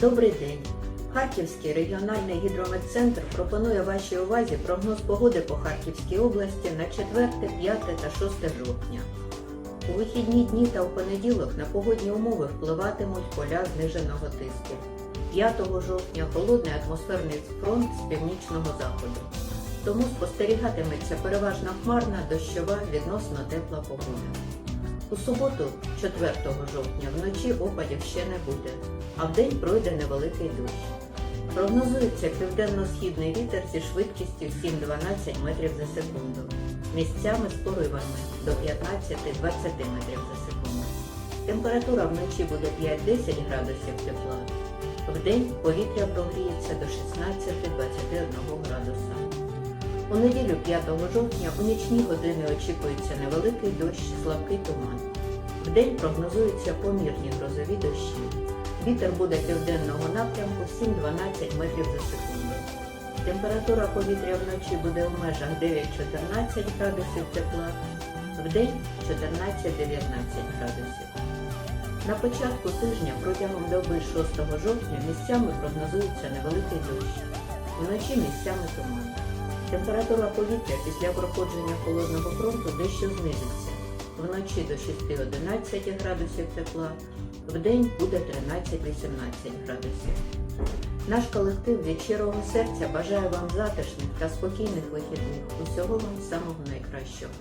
Добрий день! Харківський регіональний гідрометцентр пропонує вашій увазі прогноз погоди по Харківській області на 4, 5 та 6 жовтня. У вихідні дні та у понеділок на погодні умови впливатимуть поля зниженого тиску. 5 жовтня холодний атмосферний фронт з північного заходу. Тому спостерігатиметься переважно хмарна, дощова, відносно тепла погода. У суботу, 4 жовтня, вночі опадів ще не буде, а вдень пройде невеликий дощ. Прогнозується південно-східний вітер зі швидкістю 7-12 метрів за секунду, місцями з поривами до 15-20 метрів за секунду. Температура вночі буде 5-10 градусів тепла. Вдень повітря прогріється до 16-21 градуса. У неділю 5 жовтня у нічні години очікується невеликий дощ, слабкий туман. Вдень прогнозуються помірні грозові дощі. Вітер буде південного напрямку 7-12 метрів за секунду. Температура повітря вночі буде в межах 9-14 градусів тепла, вдень 14-19 градусів. На початку тижня протягом доби 6 жовтня місцями прогнозується невеликий дощ. Вночі місцями туман. Температура повітря після проходження холодного фронту дещо знизиться. Вночі до 6-11 градусів тепла, вдень буде 13-18 градусів. Наш колектив від щирого серця бажає вам затишних та спокійних вихідних. Усього вам самого найкращого.